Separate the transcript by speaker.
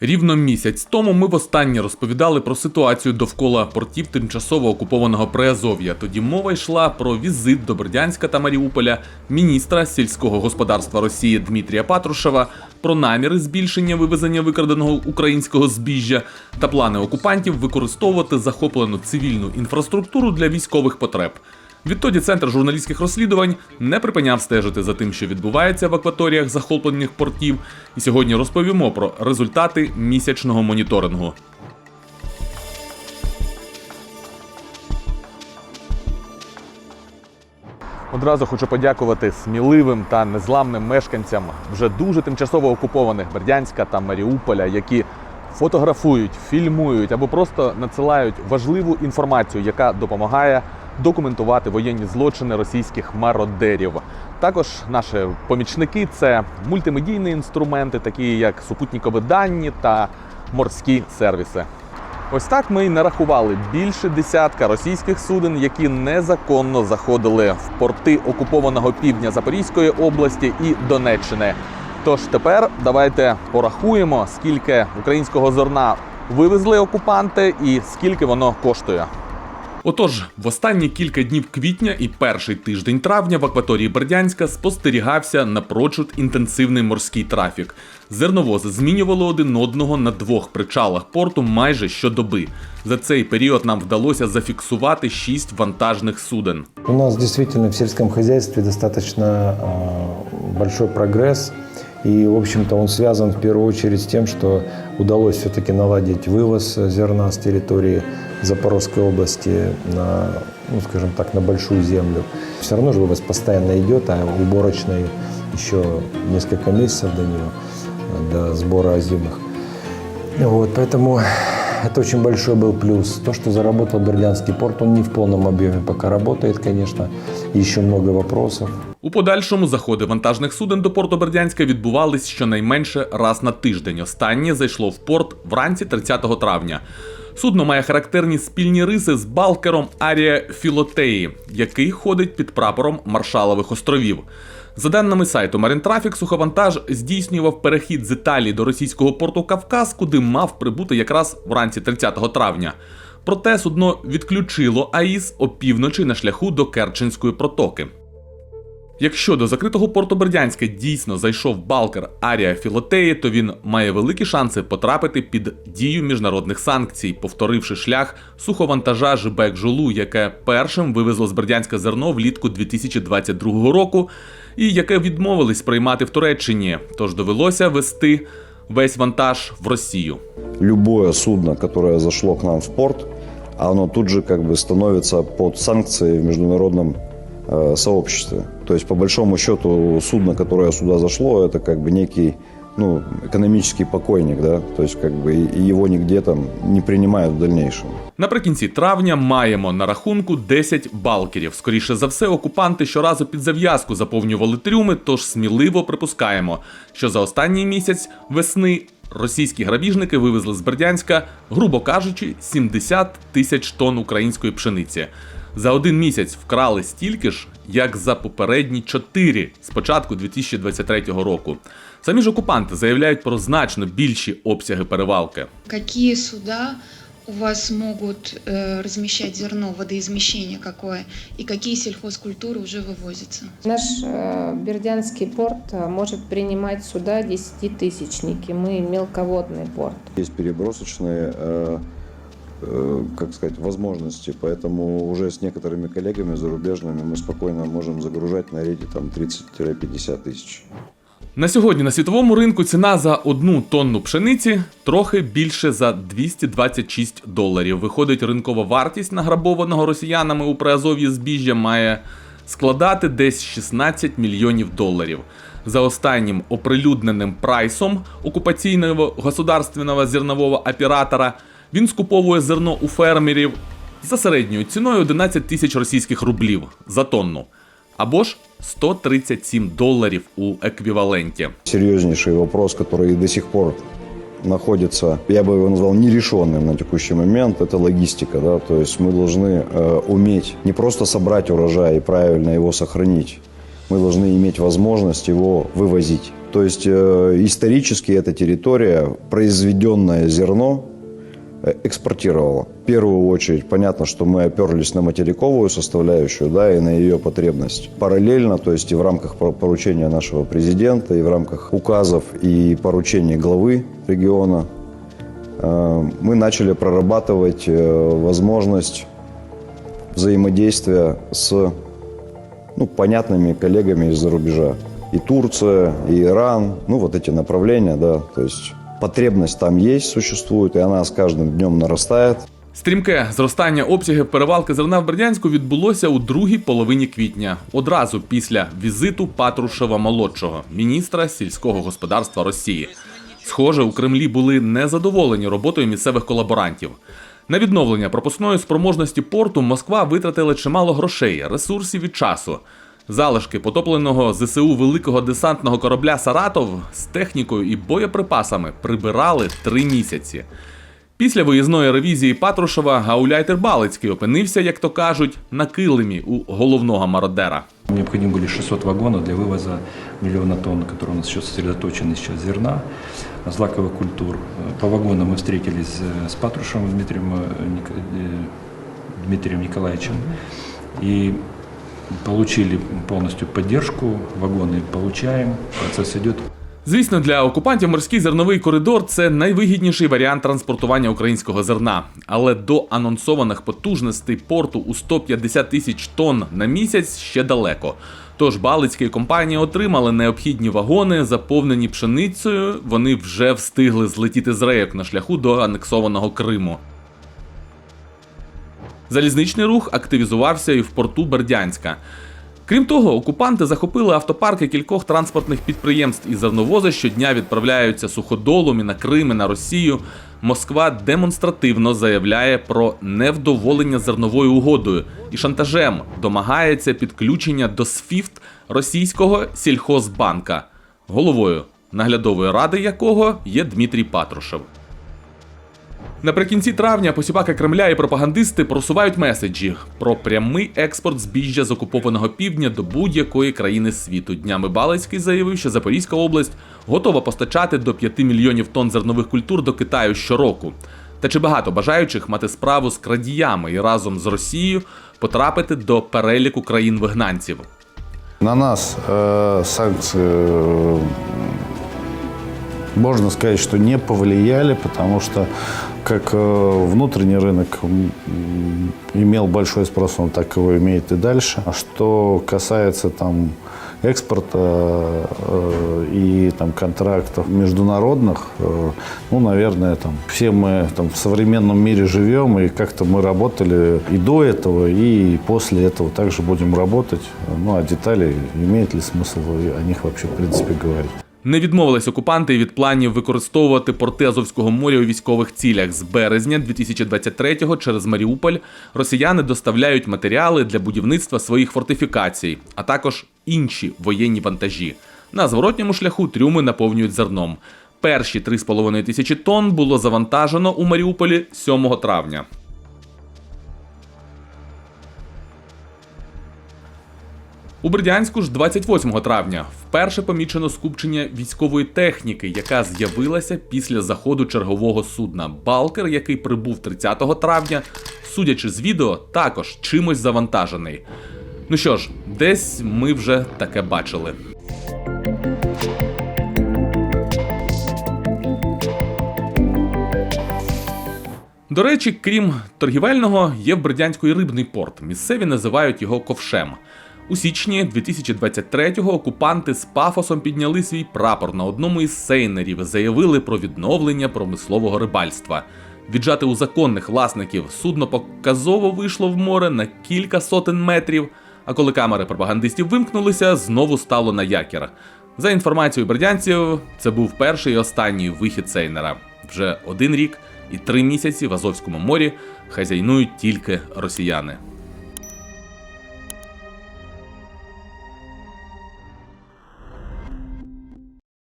Speaker 1: Рівно місяць тому ми востаннє розповідали про ситуацію довкола портів тимчасово окупованого Приазов'я. Тоді мова йшла про візит до Бердянська та Маріуполя міністра сільського господарства Росії Дмитрія Патрушева, про наміри збільшення вивезення викраденого українського збіжжя та плани окупантів використовувати захоплену цивільну інфраструктуру для військових потреб. Відтоді центр журналістських розслідувань не припиняв стежити за тим, що відбувається в акваторіях захоплених портів. І сьогодні розповімо про результати місячного моніторингу. Одразу хочу подякувати сміливим та незламним мешканцям вже дуже тимчасово окупованих Бердянська та Маріуполя, які фотографують, фільмують або просто надсилають важливу інформацію, яка допомагає документувати воєнні злочини російських мародерів. Також наші помічники це мультимедійні інструменти, такі як супутникові дані та морські сервіси. Ось так ми й нарахували більше десятка російських суден, які незаконно заходили в порти окупованого півдня Запорізької області і Донеччини. Тож тепер давайте порахуємо, скільки українського зерна вивезли окупанти і скільки воно коштує. Отож, в останні кілька днів квітня і перший тиждень травня в акваторії Бердянська спостерігався напрочуд інтенсивний морський трафік. Зерновози змінювали один одного на двох причалах порту майже щодоби. За цей період нам вдалося зафіксувати шість вантажних суден.
Speaker 2: У нас действительно в сельском хозяйстве достаточно э, большой прогресс. И, в общем-то, он связан в первую очередь с тем, что удалось все-таки наладить вывоз зерна с территории Запорожской области на, ну, скажем так, на большую землю. Все равно же вывоз постоянно идет, а уборочный еще несколько месяцев до нее, э, до сбора озимых. Вот, поэтому это очень большой был плюс. То, что заработал Бердянский порт, он не в полном объеме пока работает, конечно. Еще много вопросов.
Speaker 1: У подальшому заходи вантажних суден до порту Бердянська відбувались щонайменше раз на тиждень. Останнє зайшло в порт вранці 30 травня. Судно має характерні спільні риси з балкером Арія Філотеї, який ходить під прапором Маршалових островів. За даними сайту Марінтрафік, суховантаж здійснював перехід з Італії до російського порту Кавказ, куди мав прибути якраз вранці 30 травня. Проте судно відключило АІС опівночі на шляху до Керченської протоки. Якщо до закритого порту Бердянська дійсно зайшов балкер Арія Філотеї, то він має великі шанси потрапити під дію міжнародних санкцій, повторивши шлях суховантажа Жибек Жолу, яке першим вивезло з Бердянська зерно влітку 2022 року, і яке відмовились приймати в Туреччині. Тож довелося вести весь вантаж в Росію.
Speaker 3: любое судно, которое зашло к нам в порт, оно тут же как бы становится под санкции в международном э, сообществе. То есть, по большому счету, судно, которое сюда зашло, это как бы некий ну, экономический покойник, да, то есть как бы и и его нигде там не принимают в дальнейшем.
Speaker 1: Наприкінці травня маємо на рахунку 10 балкерів. Скоріше за все, окупанти щоразу під зав'язку заповнювали трюми, тож сміливо припускаємо, що за останній місяць весни російські грабіжники вивезли з Бердянська, грубо кажучи, 70 тисяч тонн української пшениці. За один місяць вкрали стільки ж, як за попередні чотири з початку 2023 року. Самі ж окупанти заявляють про значно більші обсяги перевалки.
Speaker 4: Які суда у вас могут э, размещать зерно, водоизмещение какое, и какие сельхозкультуры уже вывозятся?
Speaker 5: Наш э, Бердянский порт э, может принимать суда 10-тысячники. Мы мелководный порт.
Speaker 3: Есть перебросочные, э, э, как сказать, возможности, поэтому уже с некоторыми коллегами зарубежными мы спокойно можем загружать на рейде там 30-50 тысяч.
Speaker 1: На сьогодні на світовому ринку ціна за одну тонну пшениці трохи більше за 226 доларів. Виходить, ринкова вартість награбованого росіянами у Приазов'ї збіжжя має складати десь 16 мільйонів доларів. За останнім оприлюдненим прайсом окупаційного государственного зернового оператора він скуповує зерно у фермерів за середньою ціною 11 тисяч російських рублів за тонну або ж 137 доларів у еквіваленті.
Speaker 3: Серьезнейший вопрос, который до сих пор находится, я бы его назвал нерешенным на текущий момент, это логистика. Да? То есть мы должны э, уметь не просто собрать урожай и правильно его сохранить, мы должны иметь возможность его вывозить. То То есть э, исторически эта территория произведенное зерно э, экспортировала. В первую очередь, понятно, что мы оперлись на материковую составляющую, да, и на ее потребность. Параллельно, то есть и в рамках по- поручения нашего президента, и в рамках указов и поручений главы региона, э, мы начали прорабатывать э, возможность взаимодействия с ну, понятными коллегами из-за рубежа. И Турция, и Иран, ну, вот эти направления, да, то есть потребность там есть, существует, и она с каждым днем нарастает.
Speaker 1: Стрімке зростання обсягів перевалки зерна в Бердянську відбулося у другій половині квітня, одразу після візиту Патрушева молодшого, міністра сільського господарства Росії. Схоже, у Кремлі були незадоволені роботою місцевих колаборантів. На відновлення пропускної спроможності порту Москва витратила чимало грошей, ресурсів і часу. Залишки потопленого ЗСУ великого десантного корабля Саратов з технікою і боєприпасами прибирали три місяці. Після виїзної ревізії Патрушева Гауляйтер Балицький опинився, як то кажуть, на килимі у головного мародера.
Speaker 6: Необходимо были 600 вагонов для вывоза миллиона тонн, которые у нас еще сосредоточены сейчас зерна, злаковых культур. Э, По вагонам мы встретились э, с Патрушевым Дмитрием, э, Ник- получили полностью поддержку. Вагоны получаем, процесс идет.
Speaker 1: Звісно, для окупантів морський зерновий коридор це найвигідніший варіант транспортування українського зерна. Але до анонсованих потужностей порту у 150 тисяч тонн на місяць ще далеко. Тож Балицькі компанії отримали необхідні вагони, заповнені пшеницею. Вони вже встигли злетіти з рейок на шляху до анексованого Криму. Залізничний рух активізувався і в порту Бердянська. Крім того, окупанти захопили автопарки кількох транспортних підприємств і зерновози щодня відправляються суходолом і на Крим, і на Росію. Москва демонстративно заявляє про невдоволення зерновою угодою і шантажем домагається підключення до СФІФТ російського сільхозбанка, головою наглядової ради якого є Дмитрій Патрушев. Наприкінці травня посіпаки Кремля і пропагандисти просувають меседжі про прямий експорт збіжжя з окупованого півдня до будь-якої країни світу. Днями Балицький заявив, що Запорізька область готова постачати до 5 мільйонів тонн зернових культур до Китаю щороку. Та чи багато бажаючих мати справу з крадіями і разом з Росією потрапити до переліку країн-вигнанців?
Speaker 7: На нас э, санкции, э, можно сказать, что не повлияли, потому что как э, внутренний рынок имел большой спрос, он так его имеет и дальше. А что касается там экспорта э, и там контрактов международных, э, ну, наверное, там все мы там в современном мире живем, и как-то мы работали и до этого, и после этого также будем работать. Ну, а детали, имеет ли смысл о них вообще, в принципе, говорить?
Speaker 1: Не відмовились окупанти від планів використовувати порти Азовського моря у військових цілях. З березня 2023-го через Маріуполь росіяни доставляють матеріали для будівництва своїх фортифікацій, а також інші воєнні вантажі. На зворотньому шляху трюми наповнюють зерном. Перші 3,5 тисячі тонн було завантажено у Маріуполі 7 травня. У Бердянську ж 28 травня вперше помічено скупчення військової техніки, яка з'явилася після заходу чергового судна. Балкер, який прибув 30 травня, судячи з відео, також чимось завантажений. Ну що ж, десь ми вже таке бачили. До речі, крім торгівельного, є в Бердянську і рибний порт. Місцеві називають його ковшем. У січні 2023-го окупанти з пафосом підняли свій прапор на одному із сейнерів, заявили про відновлення промислового рибальства. Віджати у законних власників судно показово вийшло в море на кілька сотень метрів. А коли камери пропагандистів вимкнулися, знову стало на якір. За інформацією бердянців, це був перший і останній вихід сейнера. Вже один рік і три місяці в Азовському морі хазяйнують тільки росіяни.